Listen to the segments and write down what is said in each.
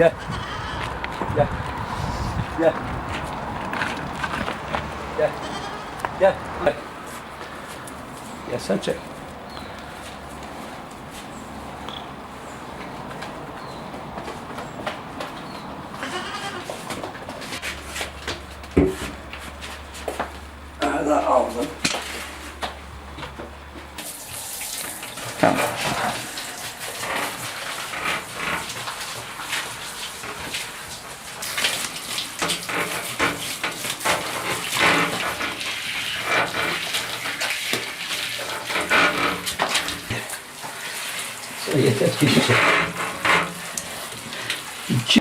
Gel. Gel. Gel. Gel. Gel. Gel. Gel sen çek. Hadi aldım. Yeter ki işte. İki.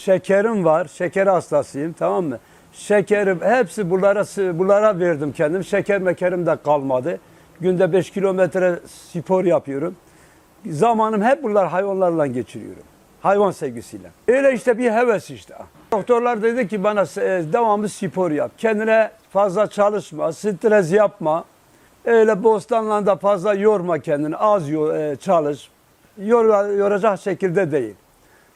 Şekerim var. Şeker hastasıyım tamam mı? Şekerim hepsi bunlara bunlara verdim kendim. Şeker mekerim de kalmadı. Günde 5 kilometre spor yapıyorum. Zamanım hep bunlar hayvanlarla geçiriyorum. Hayvan sevgisiyle. Öyle işte bir heves işte. Doktorlar dedi ki bana e, devamlı spor yap. Kendine fazla çalışma, stres yapma. Öyle bostanla da fazla yorma kendini. Az yor, e, çalış. Yor, yoracak şekilde değil.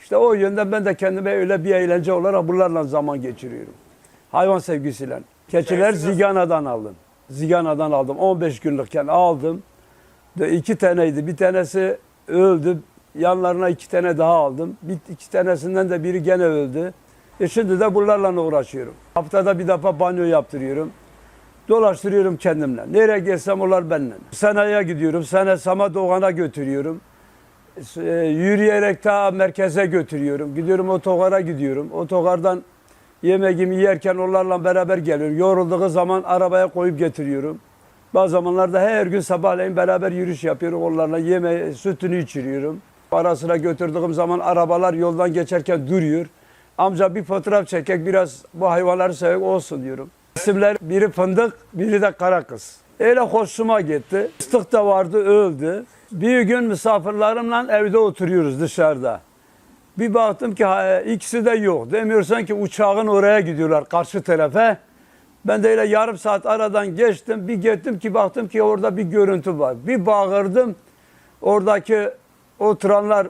İşte o yönden ben de kendime öyle bir eğlence olarak bunlarla zaman geçiriyorum. Hayvan sevgisiyle. Keçiler Zigana'dan aldım. Zigana'dan aldım. 15 günlükken aldım. De iki taneydi. Bir tanesi öldü. Yanlarına iki tane daha aldım. Bir, iki tanesinden de biri gene öldü. E şimdi de bunlarla uğraşıyorum. Haftada bir defa banyo yaptırıyorum. Dolaştırıyorum kendimle. Nereye gelsem onlar benimle. Seneye gidiyorum. Sene Sama Doğan'a götürüyorum. E, yürüyerek ta merkeze götürüyorum. Gidiyorum otogara gidiyorum. Otogardan yemeğimi yerken onlarla beraber geliyorum. Yorulduğu zaman arabaya koyup getiriyorum. Bazı zamanlarda her gün sabahleyin beraber yürüyüş yapıyorum. Onlarla yeme, sütünü içiriyorum. Ara sıra götürdüğüm zaman arabalar yoldan geçerken duruyor. Amca bir fotoğraf çekek biraz bu hayvanları sevek olsun diyorum. İsimler biri fındık, biri de kara kız. Öyle hoşuma gitti. Fıstık da vardı, öldü. Bir gün misafirlerimle evde oturuyoruz dışarıda. Bir baktım ki ha, ikisi de yok. Demiyorsan ki uçağın oraya gidiyorlar karşı tarafa. Ben de öyle yarım saat aradan geçtim. Bir gittim ki baktım ki orada bir görüntü var. Bir bağırdım. Oradaki oturanlar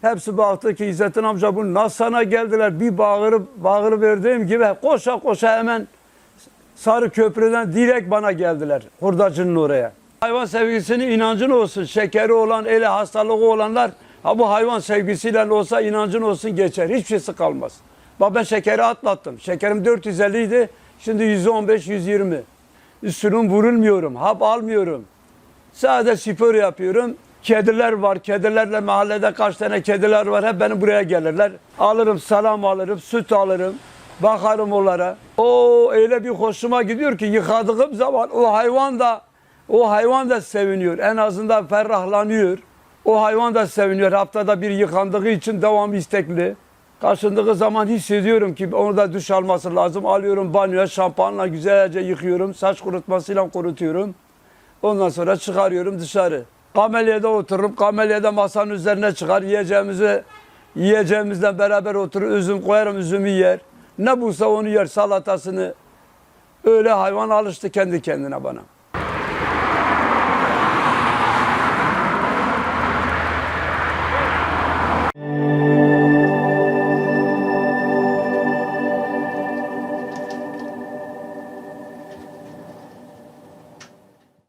hepsi baktı ki İzzettin amca bu nasıl sana geldiler. Bir bağırıp bağırı verdiğim gibi koşa koşa hemen Sarı Köprü'den direkt bana geldiler. Hurdacının oraya. Hayvan sevgisinin inancın olsun. Şekeri olan, ele hastalığı olanlar ha bu hayvan sevgisiyle olsa inancın olsun geçer. Hiçbir şeysi kalmaz. Bak ben şekeri atlattım. Şekerim 450 idi. Şimdi 115, 120. Üstünüm vurulmuyorum. Hap almıyorum. Sadece spor yapıyorum. Kediler var. Kedilerle mahallede kaç tane kediler var. Hep benim buraya gelirler. Alırım salam alırım, süt alırım. Bakarım onlara. O öyle bir hoşuma gidiyor ki yıkadığım zaman o hayvan da o hayvan da seviniyor. En azından ferahlanıyor. O hayvan da seviniyor. Haftada bir yıkandığı için devam istekli. Kaşındığı zaman hissediyorum ki onu da duş alması lazım. Alıyorum banyoya şampuanla güzelce yıkıyorum. Saç kurutmasıyla kurutuyorum. Ondan sonra çıkarıyorum dışarı. Kamelyede otururum. Kamelyede masanın üzerine çıkar. Yiyeceğimizi yiyeceğimizle beraber oturur. Üzüm koyarım üzümü yer. Ne bulsa onu yer salatasını. Öyle hayvan alıştı kendi kendine bana.